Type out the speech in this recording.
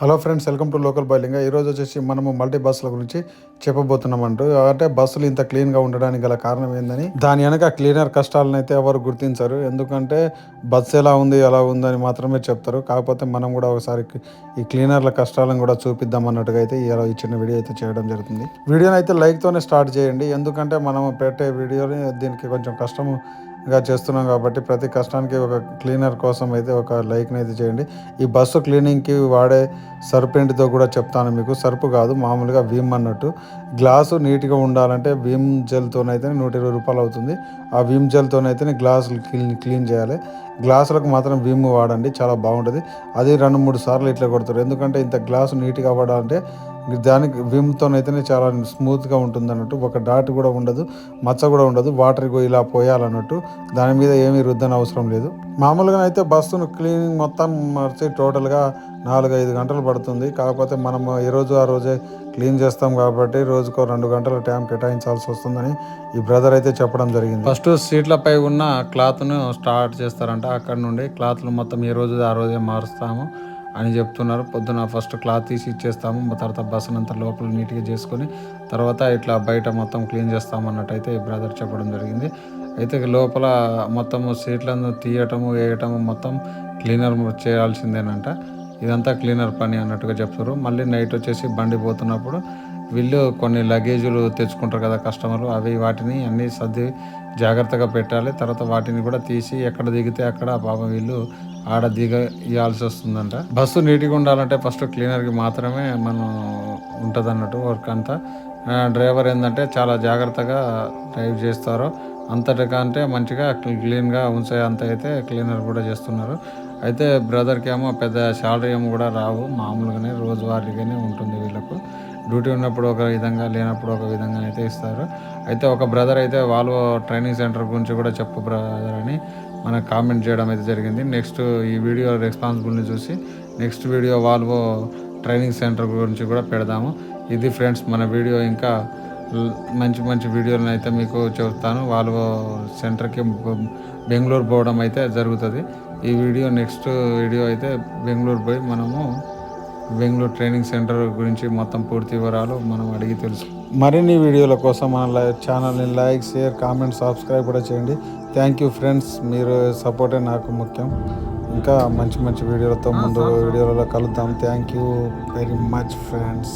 Hello friends welcome to local boiling ఈరోజు వచ్చేసి మనము మల్టీ బస్సుల గురించి చెప్పబోతున్నామంటూ అంటే బస్సులు ఇంత క్లీన్గా ఉండడానికి గల కారణం ఏందని. దాని వెనక క్లీనర్ కష్టాలను అయితే ఎవరు గుర్తించరు. ఎందుకంటే బస్సు ఎలా ఉంది ఎలా ఉందని మాత్రమే చెప్తారు. కాకపోతే మనం కూడా ఒకసారి ఈ క్లీనర్ల కష్టాలను కూడా చూపిద్దాం అన్నట్టుగా అయితే ఇలా ఈ ఇచ్చిన వీడియో అయితే చేయడం జరుగుతుంది. వీడియోని అయితే లైక్తోనే స్టార్ట్ చేయండి. ఎందుకంటే మనం పెట్టే వీడియోని దీనికి కొంచెం కష్టము గా చేస్తున్నాం కాబట్టి ప్రతి కష్టానికి ఒక క్లీనర్ కోసం అయితే ఒక లైక్ని అయితే చేయండి. ఈ బస్సు క్లీనింగ్కి వాడే సర్ప్ కూడా చెప్తాను మీకు. సర్పు కాదు మామూలుగా విమ్ అన్నట్టు. గ్లాసు నీట్గా ఉండాలంటే విమ్ జెల్తోనైతే నూట ఇరవై రూపాయలు అవుతుంది. ఆ విమ్ జెల్తోనైతే గ్లాసులు క్లీన్ క్లీన్ చేయాలి. గ్లాసులకు మాత్రం విమ్ వాడండి చాలా బాగుంటుంది. అది రెండు మూడు సార్లు ఇట్లా కొడతారు. ఎందుకంటే ఇంత గ్లాసు నీట్గా అవ్వడాలంటే దానికి విమ్తోనైతేనే చాలా స్మూత్గా ఉంటుంది అన్నట్టు ఒక డాట్ కూడా ఉండదు మచ్చ కూడా ఉండదు వాటర్ ఇలా పోయాలన్నట్టు దాని మీద ఏమీ రుద్దని అవసరం లేదు. మామూలుగా అయితే బస్సును క్లీనింగ్ మొత్తం మార్చి టోటల్గా నాలుగు ఐదు గంటలు పడుతుంది. కాకపోతే మనం ఏ రోజు ఆ రోజే క్లీన్ చేస్తాం కాబట్టి రోజుకో రెండు గంటల టైం కేటాయించాల్సి వస్తుందని ఈ బ్రదర్ అయితే చెప్పడం జరిగింది. ఫస్ట్ సీట్లపై ఉన్న క్లాత్ను స్టార్ట్ చేస్తారంట. అక్కడ నుండి క్లాత్లు మొత్తం ఏ రోజు ఆ రోజే మారుస్తాము. అని చెప్తున్నారు. పొద్దున ఫస్ట్ క్లాత్ తీసి ఇచ్చేస్తాము. తర్వాత బస్సును అంతా లోపల నీట్గా చేసుకొని తర్వాత ఇట్లా బయట మొత్తం క్లీన్ చేస్తామన్నట్టయితే ఈ బ్రదర్ చెప్పడం జరిగింది. అయితే లోపల మొత్తము సీట్లను తీయటము వేయటము మొత్తం క్లీనర్ చేయాల్సిందేనంట. ఇదంతా క్లీనర్ పని అన్నట్టుగా చెప్తారు మళ్ళీ నైట్ వచ్చేసి బండి పోతున్నప్పుడు వీళ్ళు కొన్ని లగేజీలు తెచ్చుకుంటారు కదా కస్టమర్లు అవి వాటిని అన్నీ సర్ది జాగ్రత్తగా పెట్టాలి. తర్వాత వాటిని కూడా తీసి ఎక్కడ దిగితే అక్కడ పాపం వీళ్ళు ఆడ దిగ ఇవ్వాల్సి వస్తుందంట. బస్సు నీట్గా ఉండాలంటే ఫస్ట్ క్లీనర్కి మాత్రమే మనం ఉంటుంది అన్నట్టు వర్క్ అంతా. డ్రైవర్ ఏంటంటే చాలా జాగ్రత్తగా డ్రైవ్ చేస్తారు అంతటికంటే మంచిగా క్లీన్గా ఉంచే అంత అయితే క్లీనర్ కూడా చేస్తున్నారు. అయితే బ్రదర్కి ఏమో పెద్ద శాలరీ ఏమో కూడా రావు మామూలుగానే రోజువారీగానే ఉంటుంది వీళ్ళకు. డ్యూటీ ఉన్నప్పుడు ఒక విధంగా లేనప్పుడు ఒక విధంగా అయితే ఇస్తారు. అయితే ఒక బ్రదర్ అయితే వాళ్ళు ట్రైనింగ్ సెంటర్ గురించి కూడా చెప్పు బ్రదర్ అని మనకు కామెంట్ చేయడం అయితే జరిగింది. నెక్స్ట్ ఈ వీడియో రెస్పాన్సిబుల్ని చూసి next video Volvo training centre గురించి కూడా పెడదాము. ఇది ఫ్రెండ్స్ మన వీడియో ఇంకా మంచి మంచి వీడియోలను అయితే మీకు చెబుతాను వాల్వో సెంటర్కి బెంగళూరు పోవడం అయితే జరుగుతుంది. ఈ వీడియో నెక్స్ట్ వీడియో అయితే బెంగళూరు పోయి మనము బెంగళూరు ట్రైనింగ్ సెంటర్ గురించి మొత్తం పూర్తి వివరాలు మనం అడిగి తెలుసు. మరిన్ని వీడియోల కోసం మన ఛానల్ని లైక్ షేర్ కామెంట్ సబ్స్క్రైబ్ కూడా చేయండి. థ్యాంక్ యూ ఫ్రెండ్స్ మీరు సపోర్టే నాకు ముఖ్యం. ఇంకా మంచి మంచి వీడియోలతో ముందు వీడియోలలో కలుద్దాం. Thank you very much friends